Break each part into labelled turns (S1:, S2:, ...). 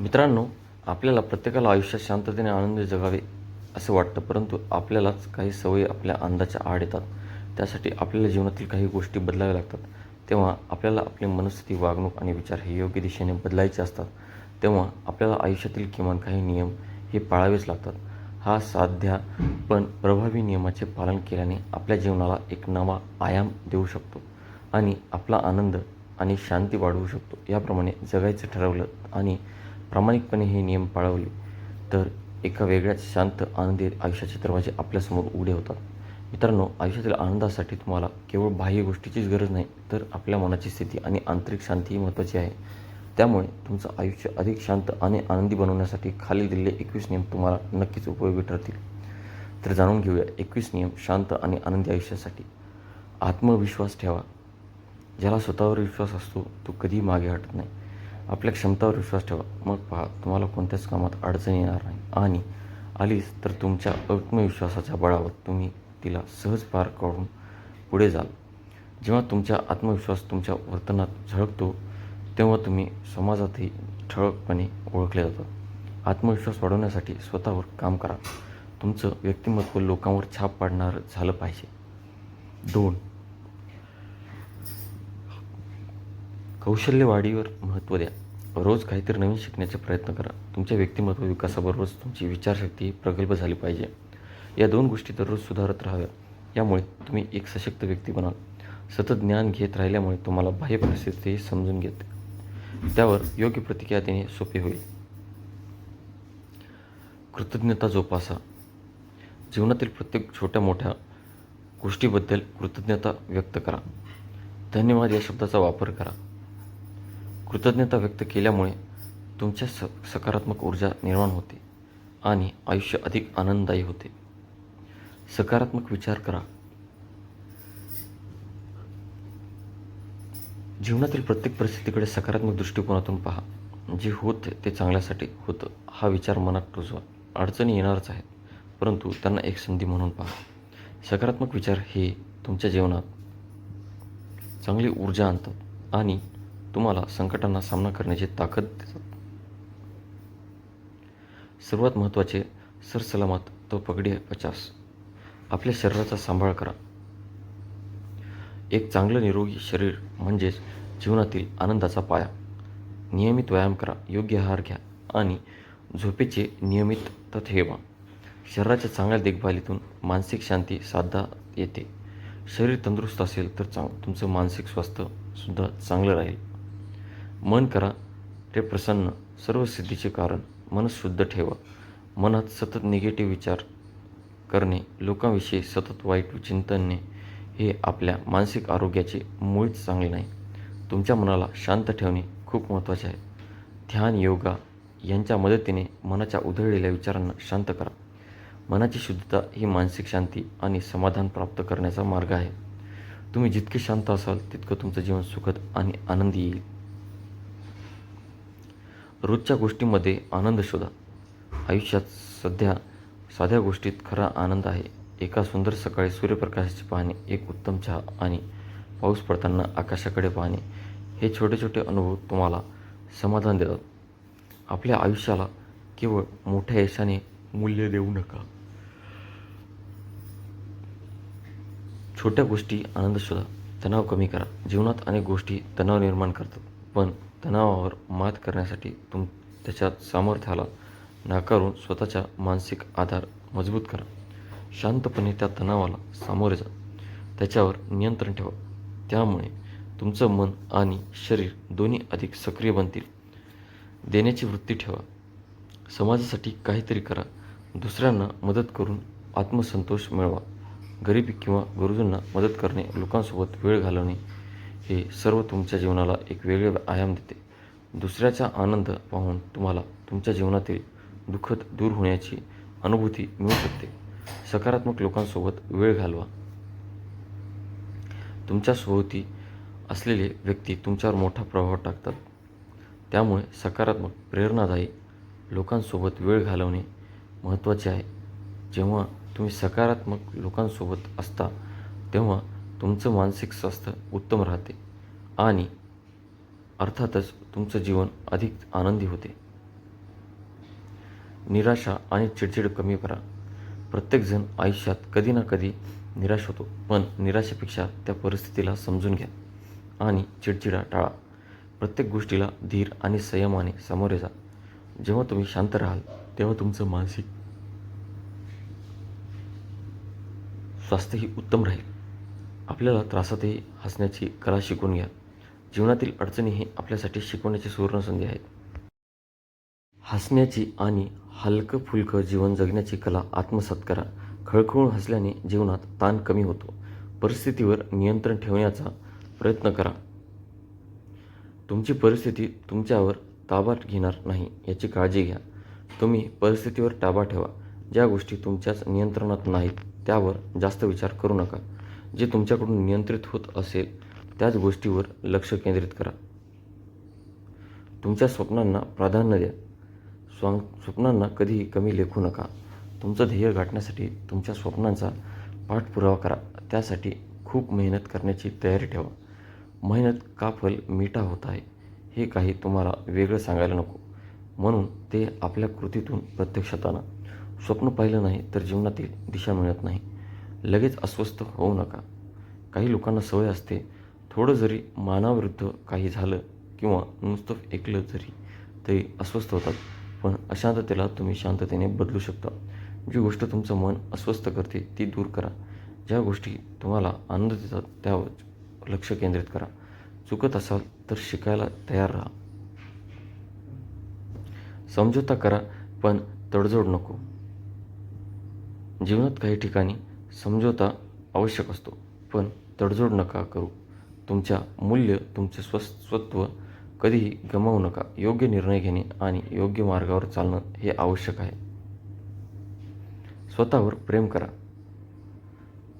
S1: मित्रांनो आपल्याला प्रत्येकाला आयुष्यात शांततेने आनंदी जगावे असे वाटतं परंतु आपल्यालाच काही सवयी आपल्या अंदाच्या आड येतात. त्यासाठी आपल्याला जीवनातील काही गोष्टी बदलाव्या लागतात. तेव्हा आपल्याला आपली मनस्थिती वागणूक आणि विचार हे योग्य दिशेने बदलायचे असतात. तेव्हा आपल्याला आयुष्यातील किमान काही नियम हे पाळावेच लागतात. हा साध्या पण प्रभावी नियमाचे पालन केल्याने आपल्या जीवनाला एक नवा आयाम देऊ शकतो आणि आपला आनंद आणि शांती वाढवू शकतो. याप्रमाणे जगायचं ठरवलं आणि प्रामाणिकपणे हे नियम पाळवले तर एका वेगळ्याच शांत आनंदी आयुष्याचे दरवाजे आपल्यासमोर उघडे होतात. मित्रांनो आयुष्यातील आनंदासाठी तुम्हाला केवळ बाह्य गोष्टीचीच गरज नाही तर आपल्या मनाची स्थिती आणि आंतरिक शांतीही महत्त्वाची आहे. त्यामुळे तुमचं आयुष्य अधिक शांत आणि आनंदी बनवण्यासाठी खाली दिलेले एकवीस नियम तुम्हाला नक्कीच उपयोगी ठरतील. तर जाणून घेऊया एकवीस नियम शांत आणि आनंदी आयुष्यासाठी. आत्मविश्वास ठेवा. ज्याला स्वतःवर विश्वास असतो तो कधीही मागे हटत नाही. आपल्या क्षमतावर विश्वास ठेवा. मग पहा तुम्हाला कोणत्याच कामात अडचण येणार नाही. आणि आलीच तर तुमच्या आत्मविश्वासाच्या बळावर तुम्ही तिला सहज पार करून पुढे जाल. जेव्हा तुमचा आत्मविश्वास तुमच्या वर्तनात झळकतो तेव्हा तुम्ही समाजातही ठळकपणे ओळखले जातात आत्मविश्वास वाढवण्यासाठी स्वतःवर काम करा. तुमचं व्यक्तिमत्व लोकांवर छाप पाडणारं झालं पाहिजे. दोन कौशल्य वाढीवर महत्त्व द्या. रोज काहीतरी नवीन शिकण्याचा प्रयत्न करा. तुमच्या व्यक्तिमत्व विकासाबरोबरच तुमची विचारशक्ती प्रगल्भ झाली पाहिजे. या दोन गोष्टी दररोज सुधारत राहाव्या यामुळे तुम्ही एक सशक्त व्यक्ती बनाल. सतत ज्ञान घेत राहिल्यामुळे तुम्हाला बाह्य परिस्थितीही समजून घेते. त्यावर योग्य प्रतिक्रिया देणे सोपे होईल. कृतज्ञता जोपासा. जीवनातील प्रत्येक छोट्या मोठ्या गोष्टीबद्दल कृतज्ञता व्यक्त करा. धन्यवाद या शब्दाचा वापर करा. कृतज्ञता व्यक्त केल्यामुळे तुमच्या स सकारात्मक ऊर्जा निर्माण होते आणि आयुष्य अधिक आनंददायी होते. सकारात्मक विचार करा. जीवनातील प्रत्येक परिस्थितीकडे सकारात्मक दृष्टिकोनातून पहा. जे होत ते चांगल्यासाठी होतं हा विचार मनात रुजवा. अडचणी येणारच आहेत परंतु त्यांना एक संधी म्हणून पहा. सकारात्मक विचार हे तुमच्या जीवनात चांगली ऊर्जा आणतात आणि तुम्हाला संकटांना सामना करण्याची ताकद देतात. सर्वात महत्त्वाचे सरसलामत तो पगडी पचास. आपल्या शरीराचा सांभाळ करा. एक चांगलं निरोगी शरीर म्हणजेच जीवनातील आनंदाचा पाया. नियमित व्यायाम करा योग्य आहार घ्या आणि झोपेचे नियमित ठेवा शरीराच्या चांगल्या देखभालीतून मानसिक शांती साधता येते. शरीर तंदुरुस्त असेल तर चांग तुमचं मानसिक स्वास्थ्यसुद्धा चांगलं राहील. मन करा ते प्रसन्न सर्व सिद्धीचे कारण. मन शुद्ध ठेवा. मनात सतत निगेटिव्ह विचार करणे लोकांविषयी सतत वाईट चिंतनने हे आपल्या मानसिक आरोग्याचे मुळीच चांगले नाही. तुमच्या मनाला शांत ठेवणे खूप महत्त्वाचे आहे. ध्यान योगा यांच्या मदतीने मनाच्या उधळलेल्या विचारांना शांत करा. मनाची शुद्धता ही मानसिक शांती आणि समाधान प्राप्त करण्याचा मार्ग आहे. तुम्ही जितके शांत असाल तितकं तुमचं जीवन सुखद आणि आनंदी येईल. रोजच्या गोष्टीमध्ये आनंद शोधा. आयुष्यात सध्या साध्या गोष्टीत खरा आनंद आहे. एका सुंदर सकाळी सूर्यप्रकाशाचे पाहणे एक उत्तम चहा आणि पाऊस पडताना आकाशाकडे पाहणे हे छोटे छोटे अनुभव तुम्हाला समाधान देतात. आपल्या आयुष्याला केवळ मोठ्या यशाने मूल्य देऊ नका. छोट्या गोष्टी आनंद शोधा. तणाव कमी करा. जीवनात अनेक गोष्टी तणाव निर्माण करतात. पण तणावावर मात करण्यासाठी तुम त्याच्या सामर्थ्याला नाकारून स्वतःचा मानसिक आधार मजबूत करा. शांतपणे त्या तणावाला सामोरे जा. त्याच्यावर नियंत्रण ठेवा. त्यामुळे तुमचं मन आणि शरीर दोन्ही अधिक सक्रिय बनतील. देण्याची वृत्ती ठेवा. समाजासाठी काहीतरी करा. दुसऱ्यांना मदत करून आत्मसंतोष मिळवा. गरिबी किंवा गरजूंना मदत करणे लोकांसोबत वेळ घालवणे हे सर्व तुमच्या जीवनाला एक वेगळे आयाम देते. दुसऱ्याचा आनंद पाहून तुम्हाला तुमच्या जीवनातील दुःखद दूर होण्याची अनुभूती मिळू शकते. सकारात्मक लोकांसोबत वेळ घालवा. तुमच्या सोबती असलेले व्यक्ती तुमच्यावर मोठा प्रभाव टाकतात. त्यामुळे सकारात्मक प्रेरणादायी लोकांसोबत वेळ घालवणे महत्त्वाचे आहे. जेव्हा तुम्ही सकारात्मक लोकांसोबत असता तेव्हा तुमचं मानसिक स्वास्थ्य उत्तम राहते आणि अर्थातच तुमचं जीवन अधिक आनंदी होते. निराशा आणि चिडचिड कमी करा. प्रत्येकजण आयुष्यात कधी ना कधी निराश होतो पण निराशेपेक्षा त्या परिस्थितीला समजून घ्या आणि चिडचिडा टाळा. प्रत्येक गोष्टीला धीर आणि संयमाने सामोरे जा. जेव्हा तुम्ही शांत राहाल तेव्हा तुमचं मानसिक स्वास्थ्यही उत्तम राहील. आपल्याला त्रासातही हसण्याची कला शिकून घ्या. जीवनातील अडचणी हे आपल्यासाठी शिकवण्याची सुवर्णसंधी आहेत. हसण्याची आणि हलकं फुलकं जीवन जगण्याची कला आत्मसात करा. खळखळून हसल्याने जीवनात ताण कमी होतो. परिस्थितीवर नियंत्रण ठेवण्याचा प्रयत्न करा. तुमची परिस्थिती तुमच्यावर ताबा घेणार नाही याची काळजी घ्या. तुम्ही परिस्थितीवर ताबा ठेवा. ज्या गोष्टी तुमच्याच नियंत्रणात नाहीत त्यावर जास्त विचार करू नका. जे तुमच्याकडून नियंत्रित होत असेल त्याच गोष्टीवर लक्ष केंद्रित करा. तुमच्या स्वप्नांना प्राधान्य द्या. स्वां स्वप्नांना कधीही कमी लेखू नका. तुमचं ध्येय गाठण्यासाठी तुमच्या स्वप्नांचा पाठपुरावा करा. त्यासाठी खूप मेहनत करण्याची तयारी ठेवा. मेहनत का फल मिठा होत आहे हे काही तुम्हाला वेगळं सांगायला नको. म्हणून ते आपल्या कृतीतून प्रत्यक्षात आणा. स्वप्न पाहिलं नाही तर जीवनातील दिशा मिळत नाही. लगेच अस्वस्थ होऊ नका. काही लोकांना सवय असते थोडं जरी मानाविरुद्ध काही झालं किंवा नुसतं ऐकलं जरी तरी अस्वस्थ होतात. पण अशांततेला तुम्ही शांततेने बदलू शकता. जी गोष्ट तुमचं मन अस्वस्थ करते ती दूर करा. ज्या गोष्टी तुम्हाला आनंद देतात त्यावर लक्ष केंद्रित करा. चुकत असाल तर शिकायला तयार राहा. समझोता करा पण तडजोड नको. जीवनात काही ठिकाणी समझोता आवश्यक असतो. पण तडजोड नका करू. तुमच्या मूल्य तुमचे स्वस् स्वत्व कधीही गमावू नका. योग्य निर्णय घेणे आणि योग्य मार्गावर चालणं हे आवश्यक आहे. स्वतःवर प्रेम करा.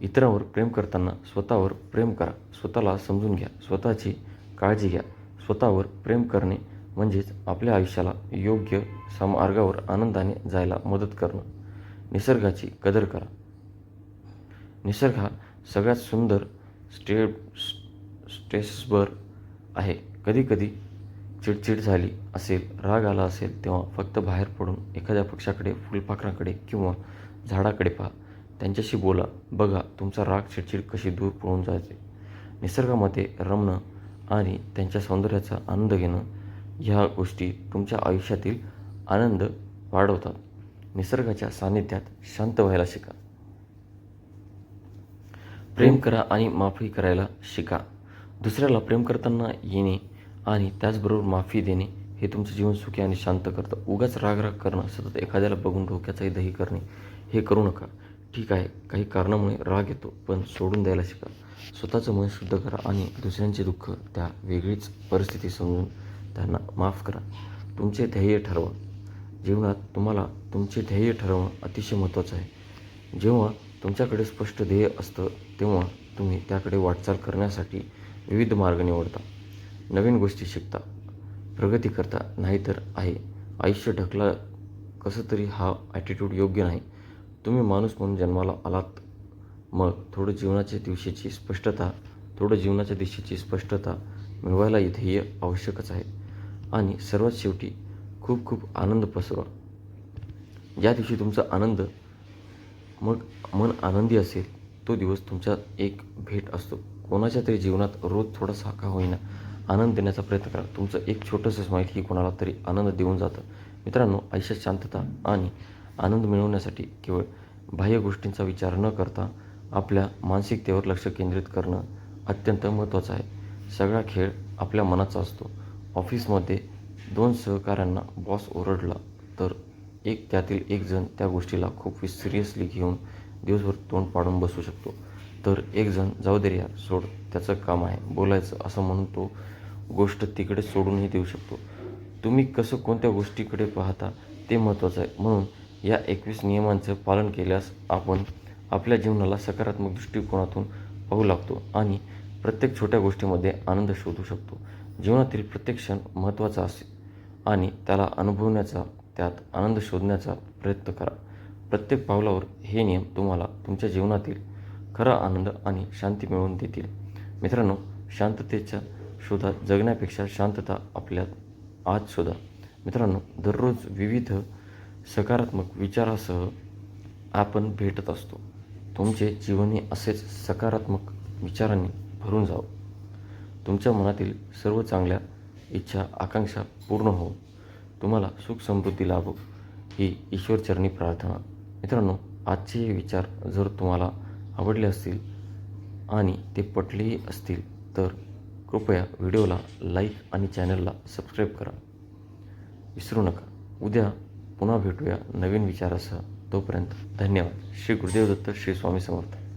S1: इतरांवर प्रेम करताना स्वतःवर प्रेम करा. स्वतःला समजून घ्या. स्वतःची काळजी घ्या. स्वतःवर प्रेम करणे म्हणजेच आपल्या आयुष्याला योग्य समार्गावर आनंदाने जायला मदत करणं. निसर्गाची कदर करा. निसर्ग हा सगळ्यात सुंदर स्टे स्ट्रेसबर आहे. कधीकधी चिडचिड झाली असेल राग आला असेल तेव्हा फक्त बाहेर पडून एखाद्या पक्षाकडे फुलपाखराकडे किंवा झाडाकडे पहा. त्यांच्याशी बोला. बघा तुमचा राग चिडचिड कशी दूर पळून जायचे निसर्गामध्ये रमणं आणि त्यांच्या सौंदर्याचा आनंद घेणं ह्या गोष्टी तुमच्या आयुष्यातील आनंद वाढवतात. निसर्गाच्या सानिध्यात शांत व्हायला शिका. प्रेम करा आणि माफी करायला शिका. दुसऱ्याला प्रेम करताना येणे आणि त्याचबरोबर माफी देणे हे तुमचं जीवन सुखी आणि शांत करतं. उगाच राग राग करणं सतत एखाद्याला बघून डोक्याचाही दही करणे हे करू नका. ठीक आहे काही कारणामुळे राग येतो पण सोडून द्यायला शिका. स्वतःचं मन शुद्ध करा आणि दुसऱ्यांचे दुःख त्या वेगळीच परिस्थिती समजून त्यांना माफ करा. तुमचे ध्येय ठरवा. जीवनात तुम्हाला तुमचे ध्येय ठरवणं अतिशय महत्त्वाचं आहे. जेव्हा तुमच्याकडे स्पष्ट ध्येय असतं तेव्हा तुम्ही त्याकडे वाटचाल करण्यासाठी विविध मार्ग निवडता. नवीन गोष्टी शिकता. प्रगती करता नाहीतर आहे. आयुष्य ढकला कसं तरी हा ॲटिट्यूड योग्य नाही. तुम्ही माणूस म्हणून जन्माला आलात. मग थोडं जीवनाच्या दिवशीची स्पष्टता थोडं जीवनाच्या दिशेची स्पष्टता मिळवायला ध्येय आवश्यकच आहे. आणि सर्वात शेवटी खूप खूप आनंद पसरवा. ज्या दिवशी तुमचा आनंद मग मन आनंदी असेल तो दिवस तुमच्या एक भेट असतो. कोणाच्या तरी जीवनात रोज थोडासा का होईना आनंद देण्याचा प्रयत्न करा. तुमचं एक छोटंसं स्माईल ही कोणाला तरी आनंद देऊन जातं. मित्रांनो आयुष्यात शांतता आणि आनंद मिळवण्यासाठी केवळ बाह्य गोष्टींचा विचार न करता आपल्या मानसिकतेवर लक्ष केंद्रित करणं अत्यंत महत्त्वाचं आहे. सगळा खेळ आपल्या मनाचा असतो. ऑफिसमध्ये दोन सहकाऱ्यांना बॉस ओरडला तर एक त्यातील एक जण त्या गोष्टीला खूप सिरियसली घेऊन दिवसभर तोंड पाडून बसू शकतो. तर एक जण जाऊ दे यार सोड त्याचं काम आहे बोलायचं असं म्हणून तो गोष्ट तिकडे सोडूनही देऊ शकतो. तुम्ही कसं कोणत्या गोष्टीकडे पाहता ते महत्त्वाचं आहे. म्हणून या एकवीस नियमांचं पालन केल्यास आपण आपल्या जीवनाला सकारात्मक दृष्टिकोनातून पाहू लागतो आणि प्रत्येक छोट्या गोष्टीमध्ये आनंद शोधू शकतो. जीवनातील प्रत्येक क्षण महत्त्वाचा असेल आणि त्याला अनुभवण्याचा त्यात आनंद शोधण्याचा प्रयत्न करा. प्रत्येक पावलावर हे नियम तुम्हाला तुमच्या जीवनातील खरा आनंद आणि शांती मिळवून देतील. मित्रांनो शांततेच्या शोधात जगण्यापेक्षा शांतता आपल्यात आज शोधा. मित्रांनो दररोज विविध सकारात्मक विचारासह आपण भेटत असतो. तुमचे जीवनही असेच सकारात्मक विचारांनी भरून जावं. तुमच्या मनातील सर्व चांगल्या इच्छा आकांक्षा पूर्ण होऊ तुम्हाला सुख समृद्धी लाभो. ही ईश्वरचरणी प्रार्थना. मित्रांनो आजचे हे विचार जर तुम्हाला आवडले असतील आणि ते पटलेही असतील तर कृपया व्हिडिओला लाईक आणि चॅनलला सबस्क्राईब करा. विसरू नका. उद्या पुन्हा भेटूया नवीन विचारासह. तोपर्यंत धन्यवाद. श्री गुरुदेव दत्त श्री स्वामी समर्थ.